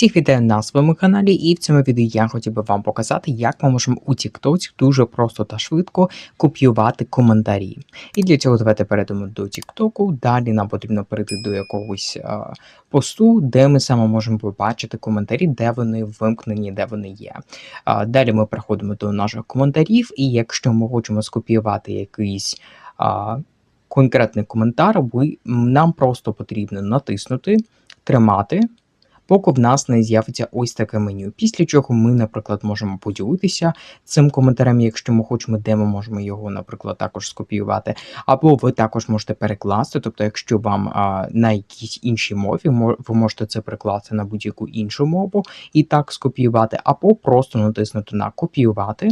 Всіх вітаю на своєму каналі, і в цьому відео я хотів би вам показати, як ми можемо у TikTok дуже просто та швидко копіювати коментарі. І для цього давайте перейдемо до TikTok. Далі нам потрібно перейти до якогось а, посту, де ми саме можемо побачити коментарі, де вони вимкнені, де вони є. А, далі ми переходимо до наших коментарів, і якщо ми хочемо скопіювати якийсь. А, Конкретний коментар, ви- нам просто потрібно натиснути, тримати, поки в нас не з'явиться ось таке меню. Після чого ми, наприклад, можемо поділитися цим коментарем, якщо ми хочемо, де ми можемо його, наприклад, також скопіювати. Або ви також можете перекласти. Тобто, якщо вам а, на якійсь іншій мові, ви можете це перекласти на будь-яку іншу мову і так скопіювати, або просто натиснути на копіювати.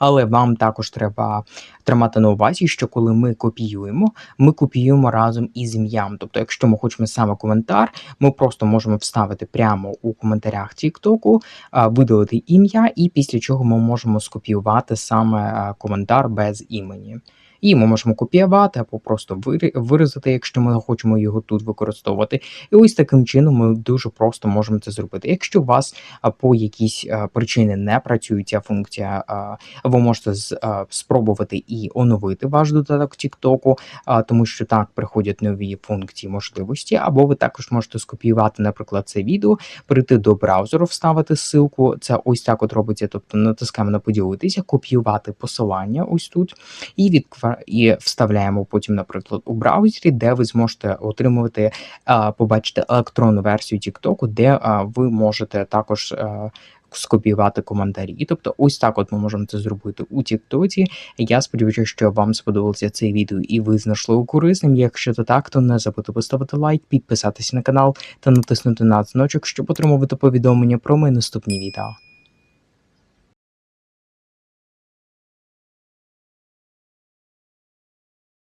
Але вам також треба тримати на увазі, що коли ми копіюємо, ми копіюємо разом із ім'ям. Тобто, якщо ми хочемо саме коментар, ми просто можемо вставити прямо у коментарях TikTok, видалити ім'я, і після чого ми можемо скопіювати саме коментар без імені. І ми можемо копіювати або просто виразити, якщо ми хочемо його тут використовувати. І ось таким чином ми дуже просто можемо це зробити. Якщо у вас по якійсь причині не працює ця функція, ви можете спробувати і оновити ваш додаток TikTok, тому що так приходять нові функції можливості, або ви також можете скопіювати, наприклад, це відео, перейти до браузеру, вставити ссылку. Це ось так от робиться. Тобто натискаємо на поділитися, копіювати посилання ось тут, і відква... і вставляємо потім, наприклад, у браузері, де ви зможете отримувати, побачити електронну версію TikTok, де ви можете також. Скопіювати коментарі, і тобто, ось так от ми можемо це зробити у Тіктоці. Я сподіваюся, що вам сподобалося це відео і ви знайшли його корисним. Якщо це так, то не забудьте поставити лайк, підписатися на канал та натиснути на дзвіночок, щоб отримувати повідомлення про мої наступні відео.